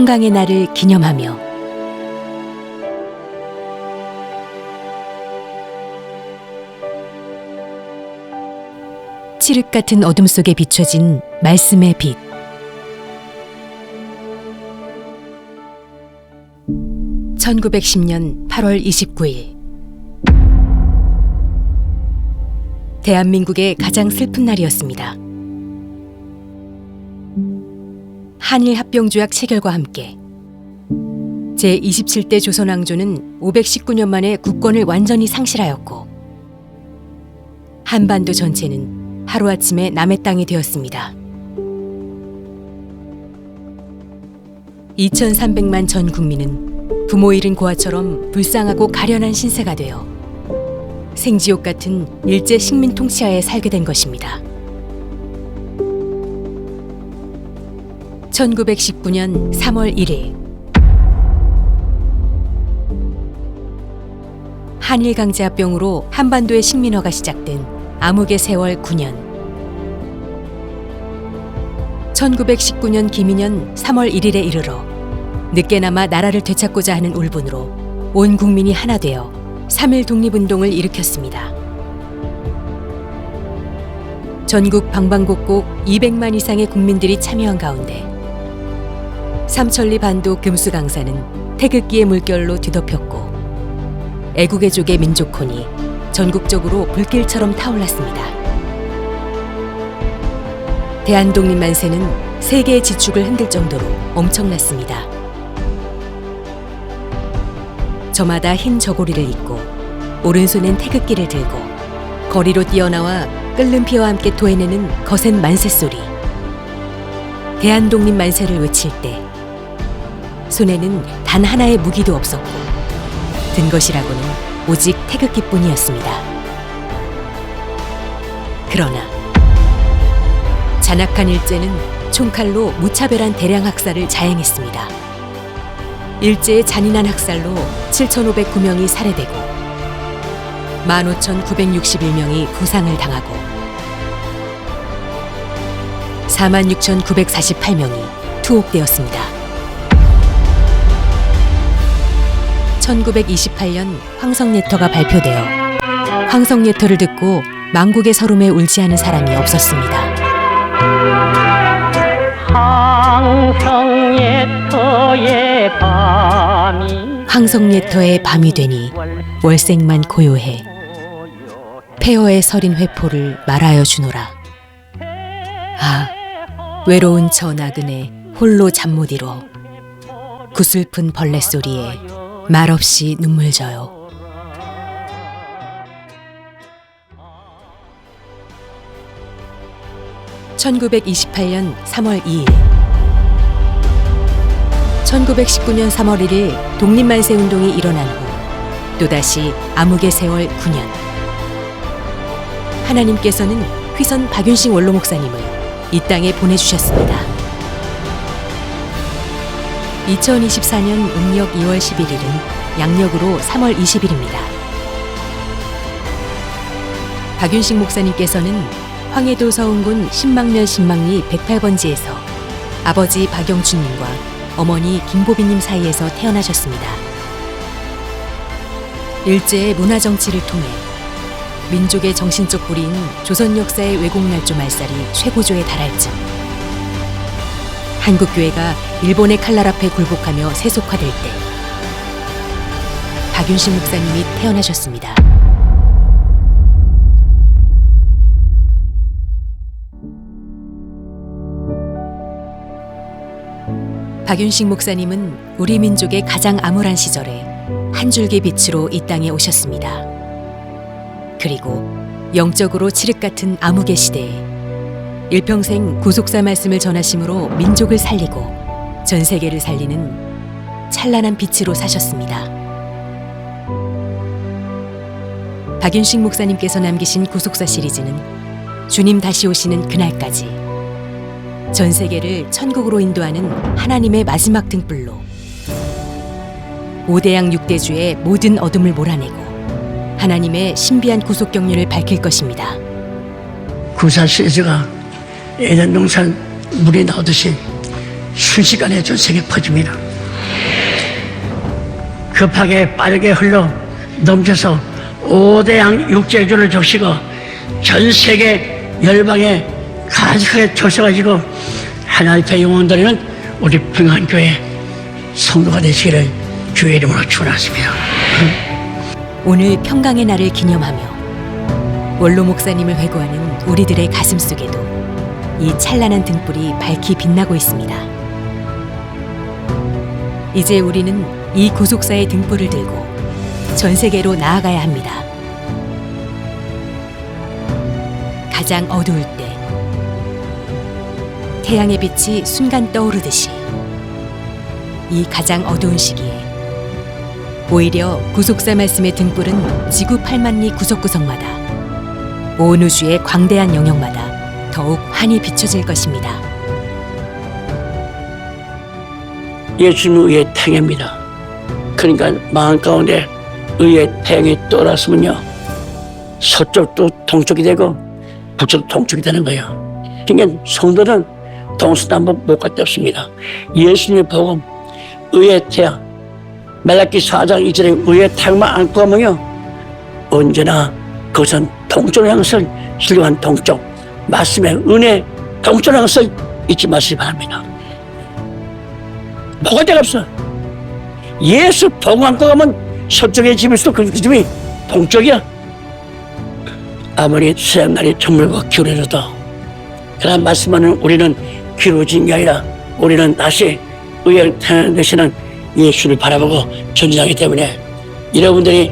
평강의 날을 기념하며 칠흑 같은 어둠 속에 비춰진 말씀의 빛. (1910년 8월 29일) 대한민국의 가장 슬픈 날이었습니다. 한일 합병조약 체결과 함께 제27대 조선왕조는 519년 만에 국권을 완전히 상실하였고 한반도 전체는 하루아침에 남의 땅이 되었습니다. 2300만 전 국민은 부모 잃은 고아처럼 불쌍하고 가련한 신세가 되어 생지옥 같은 일제 식민 통치하에 살게 된 것입니다. 1919년 3월 1일 한일 강제합병으로 한반도의 식민화가 시작된 암흑의 세월 9년 1919년 기민년 3월 1일에 이르러 늦게나마 나라를 되찾고자 하는 울분으로 온 국민이 하나 되어 3일 독립운동을 일으켰습니다. 전국 방방곡곡 200만 이상의 국민들이 참여한 가운데 삼천리 반도 금수강산은 태극기의 물결로 뒤덮였고 애국애족의 민족혼이 전국적으로 불길처럼 타올랐습니다. 대한독립 만세는 세계의 지축을 흔들 정도로 엄청났습니다. 저마다 흰 저고리를 입고 오른손엔 태극기를 들고 거리로 뛰어나와 끓는 피와 함께 토해내는 거센 만세 소리. 대한독립 만세를 외칠 때 손에는 단 하나의 무기도 없었고 든 것이라고는 오직 태극기뿐이었습니다. 그러나 잔악한 일제는 총칼로 무차별한 대량 학살을 자행했습니다. 일제의 잔인한 학살로 7,509명이 살해되고 15,961명이 부상을 당하고 46,948명이 투옥되었습니다. 1928년 황성예터가 발표되어 황성예터를 듣고 망국의 서름에 울지 않은 사람이 없었습니다. 항성예터의 밤이 황성예터의 밤이 되니 월색만 고요해 폐허의 서린 회포를 말하여 주노라. 아, 외로운 저 나그네 홀로 잠 못 이뤄 구슬픈 벌레 소리에 말없이 눈물 져요. (1928년 3월 2일) 1919년 3월 1일 독립만세 운동이 일어난 후 또다시 암흑의 세월 9년 하나님께서는 휘선 박윤식 원로 목사님을 이 땅에 보내주셨습니다. 2024년 음력 2월 11일은 양력으로 3월 20일입니다. 박윤식 목사님께서는 황해도 서운군 신망면 신망리 108번지에서 아버지 박영춘님과 어머니 김보비님 사이에서 태어나셨습니다. 일제의 문화 정치를 통해 민족의 정신적 뿌리인 조선 역사의 왜곡 날조 말살이 최고조에 달할 즈음 한국 교회가 일본의 칼날 앞에 굴복하며 세속화될 때 박윤식 목사님이 태어나셨습니다. 박윤식 목사님은 우리 민족의 가장 암울한 시절에 한 줄기 빛으로 이 땅에 오셨습니다. 그리고 영적으로 칠흑 같은 암흑의 시대에 일평생 구속사 말씀을 전하심으로 민족을 살리고 전 세계를 살리는 찬란한 빛으로 사셨습니다. 박윤식 목사님께서 남기신 구속사 시리즈는 주님 다시 오시는 그날까지 전 세계를 천국으로 인도하는 하나님의 마지막 등불로 오대양 육대주의 모든 어둠을 몰아내고 하나님의 신비한 구속 경륜을 밝힐 것입니다. 구사 시제가 예전 농산 물이 나오듯이 순식간에 전 세계에 퍼집니다. 급하게 빠르게 흘러 넘쳐서 5대양 육제주를 적시고 전 세계 열방에 가득하게 펼쳐가지고 하나님의 영혼들에는 우리 평안교회 성도가 되시기를 주의 이름으로 축원하십니다. 오늘 평강의 날을 기념하며 원로 목사님을 회고하는 우리들의 가슴 속에도 이 찬란한 등불이 밝히 빛나고 있습니다. 이제 우리는 이 구속사의 등불을 들고 전 세계로 나아가야 합니다. 가장 어두울 때 태양의 빛이 순간 떠오르듯이 이 가장 어두운 시기에 오히려 구속사 말씀의 등불은 지구 8만 리 구석구석마다 온 우주의 광대한 영역마다 더욱 환히 비춰질 것입니다. 예수님은 의의 태양입니다. 그러니까 마음 가운데 의의 태양이 떠올랐으면요. 서쪽도 동쪽이 되고 북쪽도 동쪽이 되는 거예요. 그러니까 성도는 동서남북 못갈데 없습니다. 예수님의 복음, 의의 태양, 말라기 4장 2절에 의의 태양만 안고 가면요. 언제나 그것은 동쪽을 향해서 힐링한 동쪽, 말씀의 은혜, 동쪽을 향해서 잊지 마시기 바랍니다. 먹을 데가 없어. 예수 안고 가면 서쪽의 집일수록 그 집이 동쪽이야. 아무리 수양날이 저물고 기울어져도 그러나 말씀하는 우리는 기울어진 게 아니라 우리는 다시 의를 태어난 되시는 예수를 바라보고 전진하기 때문에 여러분들이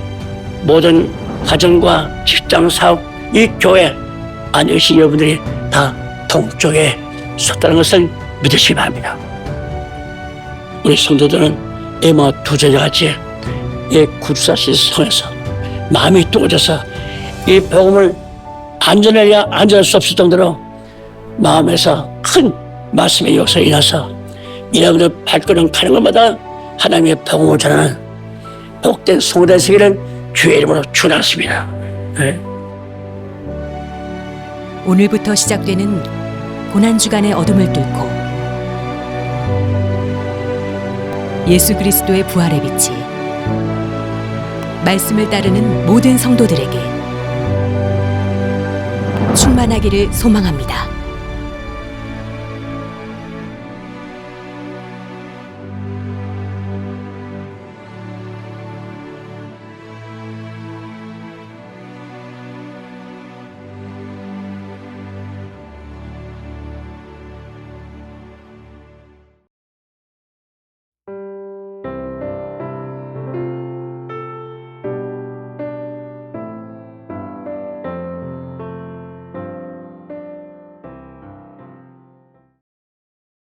모든 가정과 직장 사업 이 교회 안녕시 여러분들이 다 동쪽에 섰다는 것을 믿으시기 바랍니다. 우리 성도들은 에마 두제자 같이 이 구주사실 성에서 마음이 뜨거워져서 이 복음을 안전하려 안전할 수 없을 정도로 마음에서 큰 말씀의 역사가 일어나서 여러분들 발걸음 가는 것마다 하나님의 복음을 전하는 복된 성도 되시기를 주의 이름으로 축원하십니다. 네. 오늘부터 시작되는 고난 주간의 어둠을 뚫고 예수 그리스도의 부활의 빛이 말씀을 따르는 모든 성도들에게 충만하기를 소망합니다.